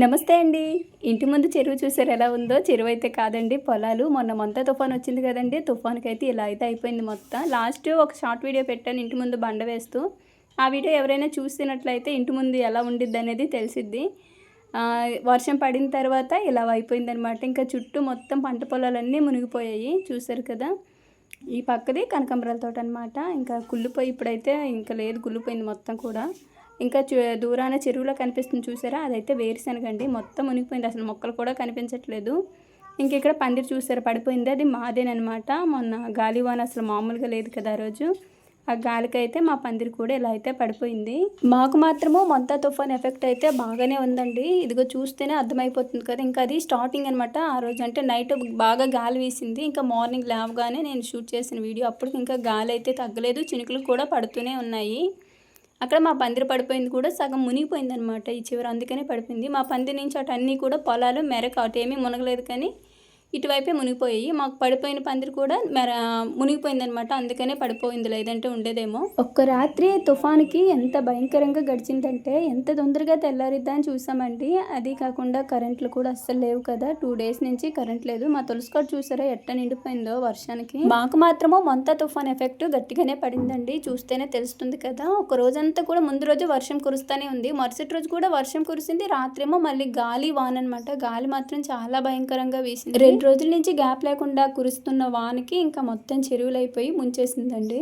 నమస్తే అండి. ఇంటి ముందు చెరువు చూసారు ఎలా ఉందో? చెరువు అయితే కాదండి పొలాలు. మొన్న మొంత తుఫాన్ వచ్చింది కదండి. తుఫాన్కి అయితే ఇలా అయితే అయిపోయింది మొత్తం. లాస్ట్ ఒక షార్ట్ వీడియో పెట్టాను ఇంటి ముందు బండ వేస్తూ. ఆ వీడియో ఎవరైనా చూసినట్లయితే ఇంటి ముందు ఎలా ఉండిద్ది అనేది తెలిసిద్ది. వర్షం పడిన తర్వాత ఇలా అయిపోయిందనమాట ఇంకా చుట్టూ మొత్తం పంట పొలాలన్నీ మునిగిపోయాయి. చూసారు కదా? ఈ పక్కది కనకాంబరాల తోట అనమాట ఇంకా కుళ్ళిపోయి ఇప్పుడైతే ఇంకా లేదు కుళ్ళిపోయింది మొత్తం కూడా. ఇంకా దూరాన చెరువులో కనిపిస్తుంది చూసారా? అదైతే వేరుశనగండి మొత్తం మునిగిపోయింది. అసలు మొక్కలు కూడా కనిపించట్లేదు. ఇంక ఇక్కడ పందిరి చూసారా? పడిపోయింది. అది మాదేనమాట మొన్న గాలివాన అసలు మామూలుగా లేదు కదా ఆ రోజు. ఆ గాలికైతే మా పందిరి కూడా ఇలా అయితే పడిపోయింది. మాకు మాత్రము మొంతా తుఫాన్ ఎఫెక్ట్ అయితే బాగానే ఉందండి. ఇదిగో చూస్తేనే అర్థమైపోతుంది కదా. ఇంకా అది స్టార్టింగ్ అనమాట ఆ రోజు అంటే నైట్ బాగా గాలి వేసింది. ఇంకా మార్నింగ్ లేవగానే నేను షూట్ చేసిన వీడియో. అప్పటికి ఇంకా గాలి అయితే తగ్గలేదు. చినుకులు కూడా పడుతూనే ఉన్నాయి. అక్కడ మా పందిరి పడిపోయింది కూడా సగం మునిగిపోయింది అనమాట ఈ చివర అందుకనే పడిపోయింది. మా పందిరి నుంచి అటు అన్నీ కూడా పొలాలు మెరక అటు ఏమీ మునగలేదు కానీ ఇటువైపే మునిగిపోయాయి. మాకు పడిపోయిన పందిరి కూడా మెర మునిగిపోయింది అనమాట అందుకనే పడిపోయింది లేదంటే ఉండేదేమో. ఒక్క రాత్రి తుఫాన్కి ఎంత భయంకరంగా గడిచిందంటే ఎంత తొందరగా తెల్లారిద్దా అని చూసామండి. అది కాకుండా కరెంట్లు కూడా అస్సలు లేవు కదా. టూ డేస్ నుంచి కరెంట్ లేదు. మా తులసికోట చూసారా ఎట్ట నిండిపోయిందో వర్షానికి. మాకు మాత్రము మొంత తుఫాన్ ఎఫెక్ట్ గట్టిగానే పడిందండి. చూస్తేనే తెలుస్తుంది కదా. ఒక రోజంతా కూడా ముందు రోజు వర్షం కురుస్తూనే ఉంది. మరుసటి రోజు కూడా వర్షం కురిసింది. రాత్రేమో మళ్ళీ గాలి వాన అనమాట గాలి మాత్రం చాలా భయంకరంగా వీసింది. రెండు రోజుల నుంచి గ్యాప్ లేకుండా కురుస్తున్న వానకి ఇంకా మొత్తం చెరువులైపోయి ముంచేసిందండి.